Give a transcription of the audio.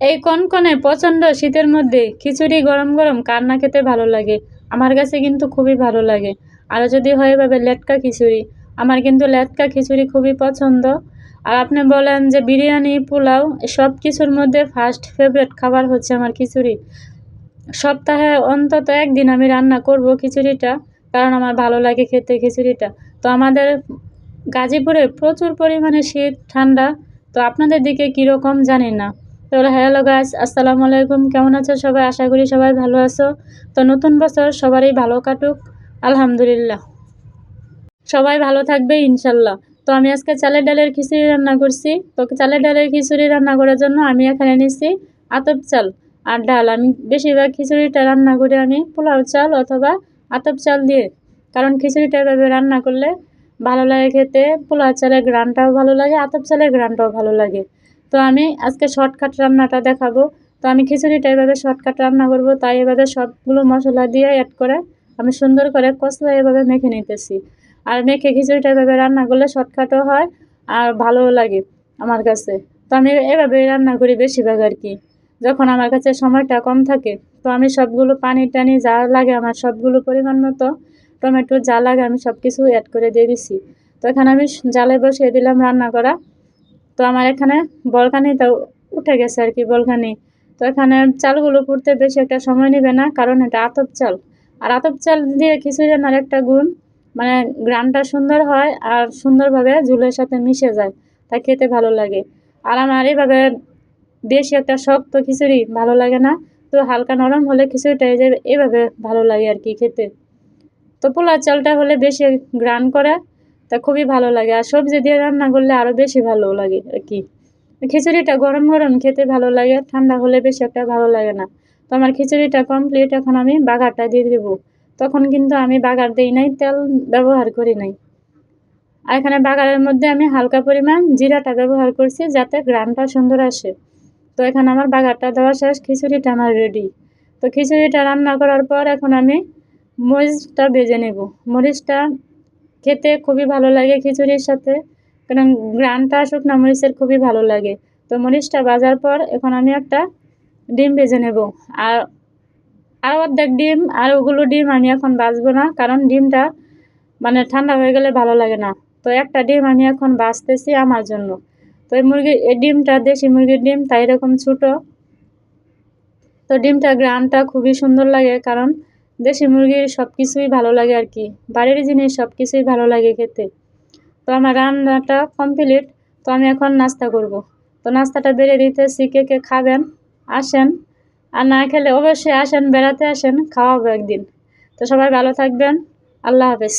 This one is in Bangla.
এই কনকনে প্রচণ্ড শীতের মধ্যে খিচুড়ি গরম গরম কার না খেতে ভালো লাগে। আমার কাছে কিন্তু খুবই ভালো লাগে। আরও যদি হয় এভাবে লেটকা খিচুড়ি। আমার কিন্তু লেটকা খিচুড়ি খুবই পছন্দ। আর আপনি বলেন যে বিরিয়ানি, পোলাও সব কিছুর মধ্যে ফার্স্ট ফেভারেট খাবার হচ্ছে আমার খিচুড়ি। সপ্তাহে অন্তত একদিন আমি রান্না করব খিচুড়িটা, কারণ আমার ভালো লাগে খেতে খিচুড়িটা। তো আমাদের গাজীপুরে প্রচুর পরিমাণে শীত, ঠান্ডা, তো আপনাদের দিকে কীরকম জানি না। তো হ্যালো গাছ আসসালামু আলাইকুম। কেমন আছো সবাই? আশা করি সবাই ভালো আছো। তো নতুন বছর সবারই ভালো কাটুক। আলহামদুলিল্লাহ। সবাই ভালো থাকবে ইনশাল্লাহ। তো আমি আজকে চালের ডালের খিচুড়ি রান্না করছি। তো চালের ডালের খিচুড়ি রান্না করার জন্য আমি এখানে নিচ্ছি আতপ চাল আর ডাল। আমি বেশিরভাগ খিচুড়িটা রান্না করি আমি পোলাও চাল অথবা আতপ চাল দিয়ে। কারণ খিচুড়িটা এভাবে রান্না করলে ভালো লাগে খেতে। পোলাও চালের গ্রানটাও ভালো লাগে, আতপ চালের গ্রানটাও ভালো লাগে। তো আমি আজকে শর্টকাট রান্নাটা দেখাবো। তো আমি খিচুড়িটা এভাবে শর্টকাট রান্না করব, তাই এভাবে সবগুলো মশলা দিয়ে অ্যাড করে আমি সুন্দর করে কষলা এভাবে মেখে নিতেছি। আর মেখে খিচুড়িটা এভাবে রান্না করলে শর্টকাটও হয় আর ভালোও লাগে আমার কাছে। তো আমি এভাবে রান্না করি বেশিরভাগ আর কি। যখন আমার কাছে সময়টা কম থাকে, তো আমি সবগুলো পানি টানি যা লাগে আমার সবগুলো পরিমাণ মতো, টমেটো যা লাগে আমি সব কিছু অ্যাড করে দিয়ে দিছি। তো এখানে আমি জালে বসিয়ে দিলাম রান্না করা। তো আমার এখানে বলকানিটা উঠে গেছে আর কি বলকানি তো এখানে চালগুলো পুড়তে বেশি একটা সময় নেবে না, কারণ এটা আতপ চাল। আর আতপ চাল দিয়ে খিচুড়ি রান্নার একটা গুণ মানে গ্রানটা সুন্দর হয় আর সুন্দরভাবে ঝুলের সাথে মিশে যায়, তা খেতে ভালো লাগে। আর আমার এইভাবে বেশি একটা শক্ত খিচুড়ি ভালো লাগে না, তো হালকা নরম হলে খিচুড়িটা এভাবে ভালো লাগে আর কি খেতে। তো পোলার চালটা হলে বেশি গ্রান করে তা খুবই ভালো লাগে। আর সবজি দিয়ে রান্না করলে আরও বেশি ভালো লাগে আর কি। খিচুড়িটা গরম গরম খেতে ভালো লাগে, ঠান্ডা হলে বেশি একটা ভালো লাগে না। তো আমার খিচুড়িটা কমপ্লিট এখন আমি বাগারটা দিয়ে দেব। তখন কিন্তু আমি বাগার দিই নাই, তেল ব্যবহার করি নাই। আর এখানে বাগারের মধ্যে আমি হালকা পরিমাণ জিরাটা ব্যবহার করছি যাতে গ্রামটা সুন্দর আসে। তো এখানে আমার বাগারটা দেওয়া শেষ, খিচুড়িটা আমার রেডি তো খিচুড়িটা রান্না করার পর এখন আমি মরিচটা ভেজে নেব। মরিচটা খেতে খুবই ভালো লাগে খিচুড়ির সাথে। কারণ গ্রানটা শুকনো মরিচের খুবই ভালো লাগে। তো মরিচটা বাজার পর এখন আমি একটা ডিম ভেজে নেব। আর আর অর্ধেক ডিম, আর ওগুলো ডিম আমি এখন বাজবো না, কারণ ডিমটা মানে ঠান্ডা হয়ে গেলে ভালো লাগে না। তো একটা ডিম আমি এখন বাঁচতেছি আমার জন্য। তো এই মুরগির, এই ডিমটা দেশি মুরগির ডিম, তাই এরকম ছোটো। তো ডিমটা গ্রানটা খুবই সুন্দর লাগে, কারণ দেশি মুরগির সব কিছুই ভালো লাগে আর কি। বাড়ির জিনিস সব কিছুই ভালো লাগে খেতে। তো আমার রান্নাটা কমপ্লিট তো আমি এখন নাস্তা করব। তো নাস্তাটা বেড়ে দিতে কে কে খাবেন? আসেন। আর না খেলে অবশ্যই আসেন, বেড়াতে আসেন, খাওয়াবো একদিন। তো সবাই ভালো থাকবেন। আল্লাহ হাফেজ।